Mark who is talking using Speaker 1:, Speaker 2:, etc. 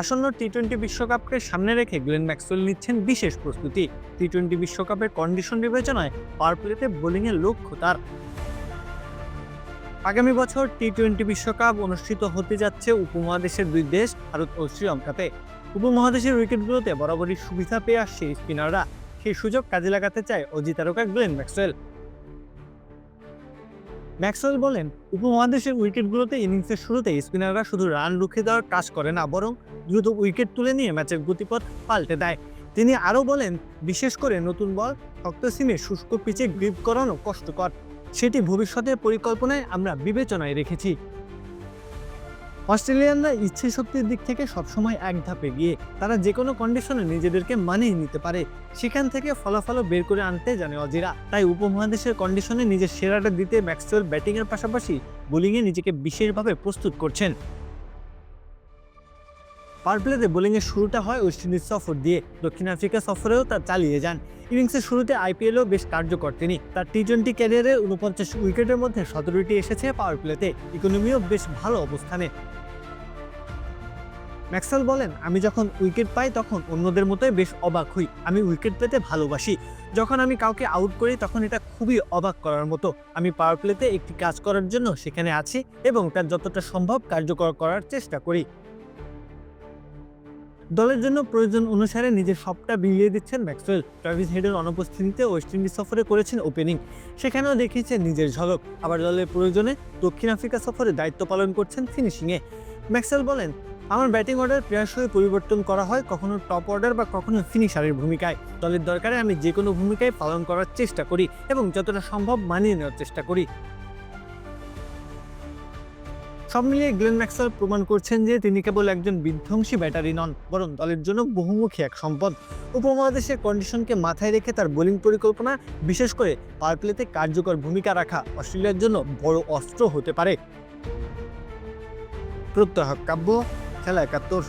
Speaker 1: আসন্ন T twenty বিশ্বকাপকে সামনে রেখে গ্লেন ম্যাক্সওয়েল নিচ্ছেন বিশেষ প্রস্তুতি। টি টোয়েন্টি বিশ্বকাপের কন্ডিশন বিবেচনায় পাওয়ার প্লেতে বোলিংয়ের লক্ষ্য তার। আগামী বছর টি টোয়েন্টি বিশ্বকাপ অনুষ্ঠিত হতে যাচ্ছে উপমহাদেশের দুই দেশ, ভারত ও শ্রীলঙ্কাতে। উপমহাদেশের উইকেটগুলোতে বরাবরই সুবিধা পেয়ে আসছে স্পিনাররা। সেই সুযোগ কাজে লাগাতে চায় অজিত তারকা গ্লেন ম্যাক্সওয়েল। ম্যাক্সওয়েল বলেন, উপমহাদেশের উইকেটগুলোতে ইনিংসের শুরুতে স্পিনাররা শুধু রান রুখে দেওয়ার কাজ করে না, বরং দ্রুত উইকেট তুলে নিয়ে ম্যাচের গতিপথ পাল্টে দেয়। তিনি আরও বলেন, বিশেষ করে নতুন বল, শক্ত সিমে শুষ্ক পিচে গ্রিপ করানো কষ্টকর। সেটি ভবিষ্যতের পরিকল্পনায় আমরা বিবেচনায় রেখেছি। অস্ট্রেলিয়ানরা ইচ্ছে শক্তির দিক থেকে সবসময় এক ধাপে গিয়ে তারা যে কোনো কন্ডিশনে নিজেদেরকে মানিয়ে নিতে পারে। সেখান থেকে ফলাফলও বের করে আনতে জানে অজিরা। তাই উপমহাদেশের কন্ডিশনে নিজের সেরাটা দিতে ম্যাক্সওয়েল ব্যাটিংয়ের পাশাপাশি বোলিংয়ে নিজেকে বিশেষভাবে প্রস্তুত করছেন। পাওয়ার প্লেতে বোলিংয়ের শুরুটা হয় ওয়েস্ট ইন্ডিজ সফর দিয়ে। দক্ষিণ আফ্রিকা সফরেও তা চালিয়ে যান। ইনিংসের শুরুতে আইপিএলও বেশ কার্যকর তিনি। তার টি টোয়েন্টি ক্যারিয়ারে উনপঞ্চাশ উইকেটের মধ্যে সতেরোটি এসেছে পাওয়ার প্লেতে। ইকোনমিও বেশ ভালো অবস্থানে। ম্যাক্সওয়েল বলেন, আমি যখন উইকেট পাই তখন অন্যদের মতোই বেশ অবাক হই। আমি উইকেট পেতে ভালোবাসি। যখন আমি কাউকে আউট করি তখন এটা খুবই অবাক করার মতো। আমি পাওয়ার প্লেতে একটি কাজ করার জন্য সেখানে আছি এবং তার যতটা সম্ভব কার্যকর করার চেষ্টা করি। দলের জন্য প্রয়োজন অনুসারে নিজের সবটা বিলিয়ে দিচ্ছেন ম্যাক্সওয়েল। ট্রাভিস হেডের অনুপস্থিতিতে ওয়েস্ট ইন্ডিজ সফরে করেছেন ওপেনিং। সেখানেও দেখিয়েছেন নিজের ঝলক। আবার দলের প্রয়োজনে দক্ষিণ আফ্রিকা সফরে দায়িত্ব পালন করছেন ফিনিশিংয়ে। ম্যাক্সওয়েল বলেন, আমার ব্যাটিং অর্ডার প্রায়শই পরিবর্তন করা হয় কখনো টপ অর্ডার বা কখনো ফিনিশারের ভূমিকায়। দলের দরকারে আমি যে কোনো ভূমিকায় পালন করার চেষ্টা করি এবং যতটা সম্ভব মানিয়ে নেওয়ার চেষ্টা করি। সব মিলিয়ে গ্লেন ম্যাক্সওয়েল প্রমাণ করছেন যে তিনি কেবল একজন বিধ্বংসী ব্যাটারি নন, বরং দলের জন্য বহুমুখী এক সম্পদ। উপমহাদেশের কন্ডিশনকে মাথায় রেখে তার বোলিং পরিকল্পনা, বিশেষ করে পাওয়ার প্লেতে কার্যকর ভূমিকা রাখা অস্ট্রেলিয়ার জন্য বড় অস্ত্র হতে পারে। প্রত্যহ কাব্য, খেলা একাত্তর।